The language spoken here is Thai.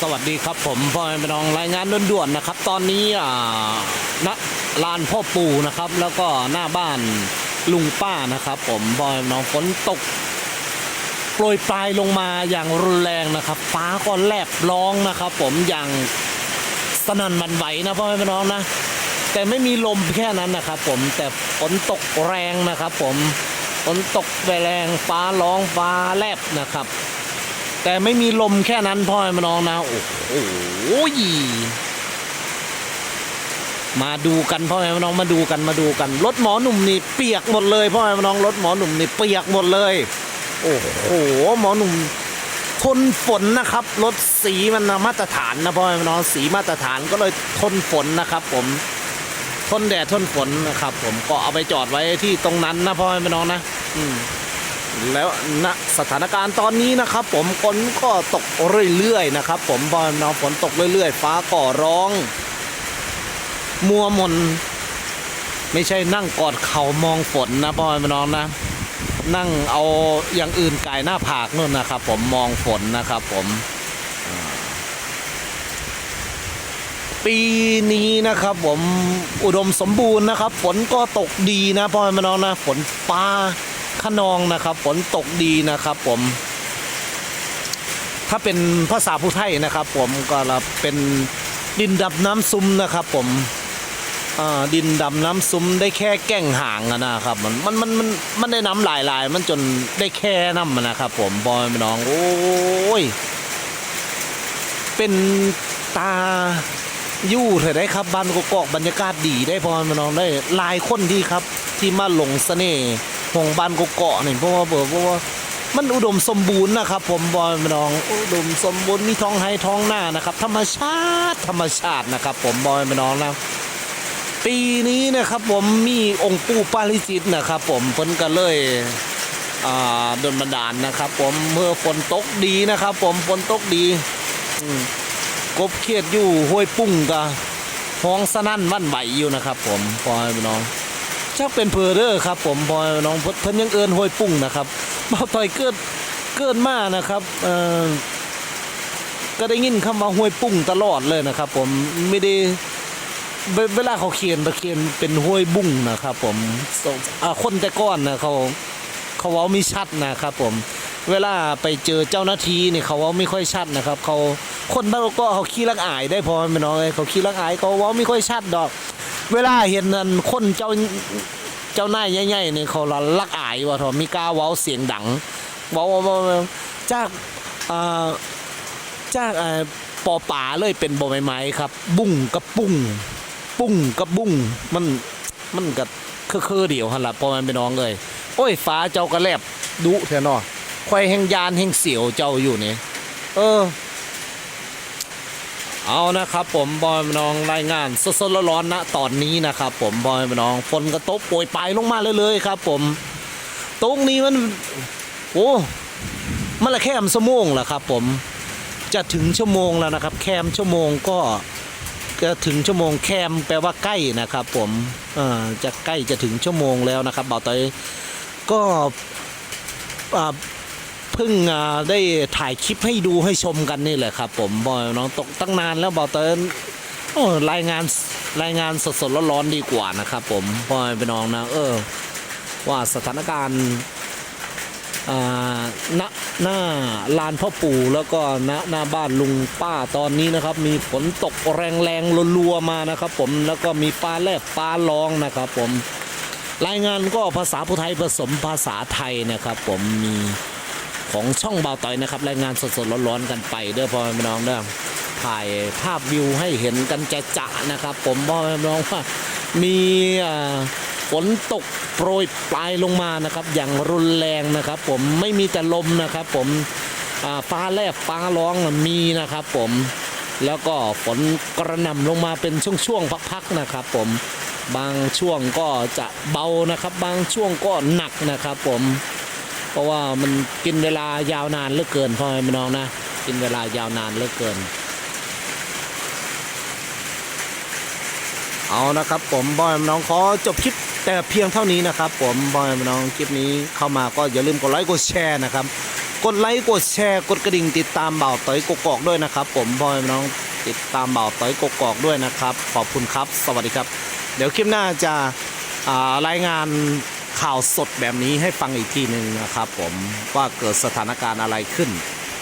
สวัสดีครับผมพ่อแม่พี่น้องรายงานด่วนๆนะครับ ตอนนี้อ่าณลานพ่อปู่นะครับ แล้วก็หน้าบ้านลุงป้านะครับ ผมพ่อแม่พี่น้องฝนตกโปรยปลายลงมาอย่างรุนแรงนะครับ ฟ้าก็แลบร้องนะครับ ผมอย่างสนั่นหวันไหวนะพ่อแม่พี่น้องนะ แต่ไม่มีลมแค่นั้นนะครับ ผมแต่ฝนตกแรงนะครับ ผมฝนตกแรงฟ้าร้องฟ้าแลบนะครับ แต่ไม่มีลมแค่นั้นพ่อแม่น้องนะโอ้โหมาดูกันพ่อแม่น้องมาดูกันมาดูกันรถหมอหนุ่มนี่เปียกหมดเลยพ่อแม่น้องรถหมอหนุ่มนี่เปียกหมดเลย โอ้โหหมอหนุ่มทนฝนนะครับรถสีมันมาตรฐานนะพ่อแม่น้องสีมาตรฐานก็เลยทนฝนนะครับ ผมทนแดดทนฝนนะครับ ผมก็เอาไปจอดไว้ที่ตรงนั้นนะพ่อแม่น้องนะ อืม แล้วณสถานการณ์ตอนนี้นะครับ ผมฝนก็ตกเรื่อยๆนะครับ ผมบอลน้องฝนตกเรื่อยๆ ฟ้าก่อร้อง มัวมน ไม่ใช่นั่งกอดเข่ามองฝนนะบอลน้องนะ นั่งเอาอย่างอื่นกายหน้าผากนู่นนะครับ ผมมองฝนนะครับ ผมปีนี้นะครับผมอุดมสมบูรณ์นะครับ ฝนก็ตกดีนะพ่อแม่น้องนะ ฝนฟ้า ขนองนะครับฝนตกดีนะครับผม ถ้าเป็นภาษาผู้ไทยนะครับ ผมก็เป็นดินดำน้ำซุ้มนะครับ ผมดินดำน้ำซุ้มได้แค่แก้งห่างนะครับมันมันมันมันมันได้น้ำหลายหลายมันจนได้แค่น้ำนะครับ ผมบอยน้องโอ้ยเป็นตายู่เถอะได้ครับบ้านกกอกบรรยากาศดีได้พอมาน้องได้ลายคนดีครับ ที่มาหลงเสน่ห์ ของบ้านกกอกนี่เพราะว่าเบอเพราะว่ามันอุดมสมบูรณ์นะครับ ผมบอยน้องอุดมสมบูรณ์มีท้องไห้ท้องหน้านะครับ ธรรมชาติธรรมชาตินะครับ ผมบอยน้องนะปีนี้นะครับผมมีองค์ปู่ปาริจิตนะครับ ผมเพิ่นก็เลยอ่าดลบันดาลนะครับ ผมเมื่อฝนตกดีนะครับ ผมฝนตกดีกบเขียดอยู่ห้วยปุ้งกะห้องสนั่นวันไหวอยู่นะครับ ผมพอให้พี่น้อง ชักเป็นเพอเดอร์ครับ ผมพอน้องเพิ่นยังเอินห้วยปุ้งนะครับบ่าวต่อยเกิดเกิดมานะครับเอ่อก็ได้ยินคำว่าห้วยปุ้งตลอดเลยนะครับ ผมไม่ได้เวลาเขาเขียนเขาเขียนเป็นห้วยบุ้งนะครับ ผมอ่าคนแต่ก้อนนะเขาเขาเว้ามีชัดนะครับ ผมเวลาไปเจอเจ้าหน้าที่นี่เขาว่าไม่ค่อยชัดนะครับ เขาคนบ้านก็เขาขี้รักอายได้พอไหมน้องเขาขี้รักอายเขาว่าไม่ค่อยชัดดอก เวลาเห็นนั่นคนเจ้าเจ้านายใหญ่ๆนี่เขาละรักอายว่าทอมีกาเว้าเสียงดังเว้าเว้าเว้าเว้าจากอ่าจากอ่าปอป่าเลยเป็นบอใบไม้ครับ บุ้งกับปุ้ง ปุ้งกับบุ้งมันมันกับเคอเดียวหันละพอมันเป็นน้องเลย โอ้ยฟ้าเจ้ากระแลบดุแท้เนาะควายแห่งยานแห่งเสียวเจ้าอยู่นี่เออ เอานะครับผมบอยมน้องรายงานสดๆร้อนๆนะตอนนี้นะครับผมบอยมน้องฝนกระตกโปรยปลายลงมาเลยๆครับ ผม ตรงนี้มันโอ้มันละแคมชั่วโมงแหละครับ ผมจะถึงชั่วโมงแล้วนะครับ แคมชั่วโมงก็จะถึงชั่วโมงแคมแปลว่าใกล้นะครับ ผมเอ่อจะใกล้จะถึงชั่วโมงแล้วนะครับบ่าวตอยก็อ่า เพิ่งได้ถ่ายคลิปให้ดูให้ชมกันนี่แหละครับ ผมบอยน้องตกตั้งนานแล้วบอกเตินโอ้รายงานรายงานสดๆร้อนๆดีกว่านะครับ ผมบอยไปน้องนะเออ ว่าสถานการณ์ณหน้าลานพ่อปู่แล้วก็ณหน้าบ้านลุงป้าตอนนี้นะครับ มีฝนตกแรงๆรัวๆมานะครับ ผมแล้วก็มีฟ้าแลบฟ้าร้องนะครับ ผมรายงานก็ภาษาพุไทยผสมภาษาไทยนะครับ ผมมี ของช่องเบาต่อยนะครับรายงานสดๆร้อนๆกันไปเด้อพ่อแม่พี่น้องเด้อถ่ายภาพวิวให้เห็นกันจะจะๆนะครับ ผมพ่อแม่น้องว่ามีฝนตกโปรยปลายลงมานะครับ อย่างรุนแรงนะครับ ผมไม่มีแต่ลมนะครับ ผมฟ้าแลบฟ้าร้องมีนะครับ ผมแล้วก็ฝนกระหน่ำลงมาเป็นช่วงๆพักๆนะครับ ผมบางช่วงก็จะเบานะครับ บางช่วงก็หนักนะครับ ผม เพราะว่ามันกินเวลายาวนานเหลือเกินพ่อแม่น้องนะ กินเวลายาวนานเหลือเกิน เอานะครับ ผมบอยน้องขอจบคลิปแต่เพียงเท่านี้นะครับ ผมบอยน้องคลิปนี้เข้ามาก็อย่าลืมกดไลค์กดแชร์นะครับ กดไลค์กดแชร์ กดกระดิ่งติดตามเบ่าต่อยกกอกด้วยนะครับ ผมบอยน้องติดตามเบ่าต่อยกกอกด้วยนะครับ ขอบคุณครับ สวัสดีครับ เดี๋ยวคลิปหน้าจะรายงาน ข่าวสดแบบนี้ให้ฟังอีกทีหนึ่งนะครับผมว่าเกิดสถานการณ์อะไรขึ้น